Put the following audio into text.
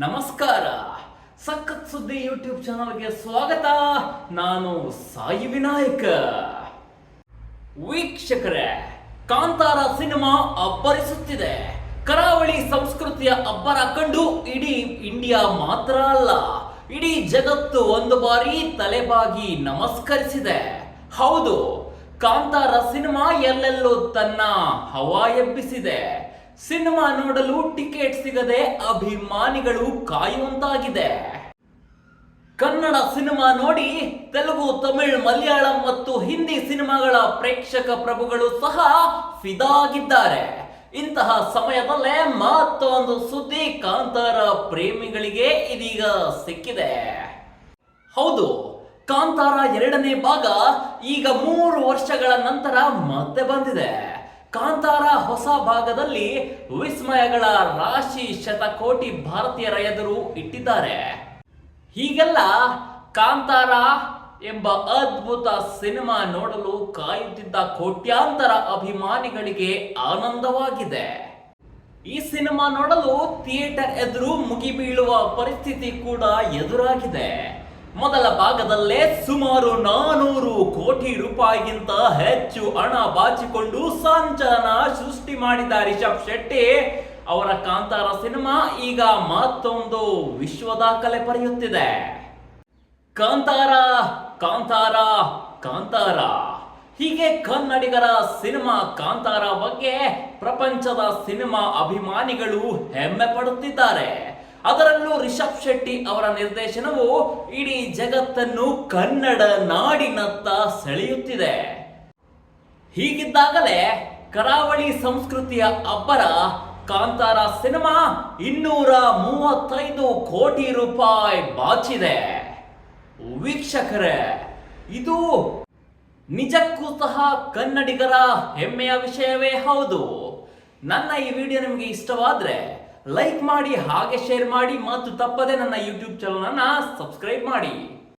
ನಮಸ್ಕಾರ. ಸಖತ್ ಸುದ್ದಿ ಯೂಟ್ಯೂಬ್ ಚಾನಲ್ಗೆ ಸ್ವಾಗತ. ನಾನು ಸಾಯಿ ವಿನಾಯಕ. ವೀಕ್ಷಕರೇ, ಕಾಂತಾರ ಸಿನಿಮಾ ಅಬ್ಬರಿಸುತ್ತಿದೆ. ಕರಾವಳಿ ಸಂಸ್ಕೃತಿಯ ಅಬ್ಬರ ಕಂಡು ಇಡೀ ಇಂಡಿಯಾ ಮಾತ್ರ ಅಲ್ಲ, ಇಡೀ ಜಗತ್ತು ಒಂದು ಬಾರಿ ತಲೆಬಾಗಿ ನಮಸ್ಕರಿಸಿದೆ. ಹೌದು, ಕಾಂತಾರ ಸಿನಿಮಾ ಎಲ್ಲೆಲ್ಲೂ ತನ್ನ ಹವಾ ಎಬ್ಬಿಸಿದೆ. ಸಿನಿಮಾ ನೋಡಲು ಟಿಕೆಟ್ ಸಿಗದೆ ಅಭಿಮಾನಿಗಳು ಕಾಯುವಂತಾಗಿದೆ. ಕನ್ನಡ ಸಿನಿಮಾ ನೋಡಿ ತೆಲುಗು, ತಮಿಳ್, ಮಲಯಾಳಂ ಮತ್ತು ಹಿಂದಿ ಸಿನಿಮಾಗಳ ಪ್ರೇಕ್ಷಕ ಪ್ರಭುಗಳು ಸಹ ಫಿದಾಗಿದ್ದಾರೆ. ಇಂತಹ ಸಮಯದಲ್ಲೇ ಮತ್ತೊಂದು ಸುದ್ದಿ ಕಾಂತಾರ ಪ್ರೇಮಿಗಳಿಗೆ ಇದೀಗ ಸಿಕ್ಕಿದೆ. ಹೌದು, ಕಾಂತಾರ ಎರಡನೇ ಭಾಗ ಈಗ ಮೂರು ವರ್ಷಗಳ ನಂತರ ಮತ್ತೆ ಬಂದಿದೆ. ಕಾಂತಾರ ಹೊಸ ಭಾಗದಲ್ಲಿ ವಿಸ್ಮಯಗಳ ರಾಶಿ ಶತಕೋಟಿ ಭಾರತೀಯರ ಎದುರು ಇಟ್ಟಿದ್ದಾರೆ. ಹೀಗೆಲ್ಲ ಕಾಂತಾರ ಎಂಬ ಅದ್ಭುತ ಸಿನಿಮಾ ನೋಡಲು ಕಾಯುತ್ತಿದ್ದ ಕೋಟ್ಯಾಂತರ ಅಭಿಮಾನಿಗಳಿಗೆ ಆನಂದವಾಗಿದೆ. ಈ ಸಿನಿಮಾ ನೋಡಲು ಥಿಯೇಟರ್ ಎದುರು ಮುಗಿಬೀಳುವ ಪರಿಸ್ಥಿತಿ ಕೂಡ ಎದುರಾಗಿದೆ. ಮೊದಲ ಭಾಗದಲ್ಲೇ ಸುಮಾರು ನಾನೂರು ಕೋಟಿ ರೂಪಾಯಿಗಿಂತ ಹೆಚ್ಚು ಹಣ ಬಾಚಿಕೊಂಡು ಸಂಚಲನ ಸೃಷ್ಟಿ ಮಾಡಿದ ರಿಷಬ್ ಶೆಟ್ಟಿ. ಅವರ ಕಾಂತಾರ ಸಿನಿಮಾ ಈಗ ಮತ್ತೊಂದು ವಿಶ್ವ ದಾಖಲೆ ಪಡೆಯುತ್ತಿದೆ. ಕಾಂತಾರ ಕಾಂತಾರ ಕಾಂತಾರ. ಹೀಗೆ ಕನ್ನಡಿಗರ ಸಿನಿಮಾ ಕಾಂತಾರ ಬಗ್ಗೆ ಪ್ರಪಂಚದ ಸಿನಿಮಾ ಅಭಿಮಾನಿಗಳು ಹೆಮ್ಮೆ ಪಡುತ್ತಿದ್ದಾರೆ. ಅದರಲ್ಲೂ ರಿಷಬ್ ಶೆಟ್ಟಿ ಅವರ ನಿರ್ದೇಶನವು ಇಡೀ ಜಗತ್ತನ್ನು ಕನ್ನಡ ನಾಡಿನತ್ತ ಸೆಳೆಯುತ್ತಿದೆ. ಹೀಗಿದ್ದಾಗಲೇ ಕರಾವಳಿ ಸಂಸ್ಕೃತಿಯ ಅಬ್ಬರ ಕಾಂತಾರ ಸಿನಿಮಾ ಇನ್ನೂರ ಮೂವತ್ತೈದು ಕೋಟಿ ರೂಪಾಯಿ ಬಾಚಿದೆ. ವೀಕ್ಷಕರೇ, ಇದು ನಿಜಕ್ಕೂ ಸಹ ಕನ್ನಡಿಗರ ಹೆಮ್ಮೆಯ ವಿಷಯವೇ ಹೌದು. ನನ್ನ ಈ ವಿಡಿಯೋ ನಿಮಗೆ ಇಷ್ಟವಾದ್ರೆ ಲೈಕ್ ಮಾಡಿ ಹಾಗೆ ಶೇರ್ ಮಾಡಿ ಮತ್ತು ತಪ್ಪದೆ ನನ್ನ ಯೂಟ್ಯೂಬ್ ಚಾನಲ್ ಅನ್ನ ಸಬ್ಸ್ಕ್ರೈಬ್ ಮಾಡಿ.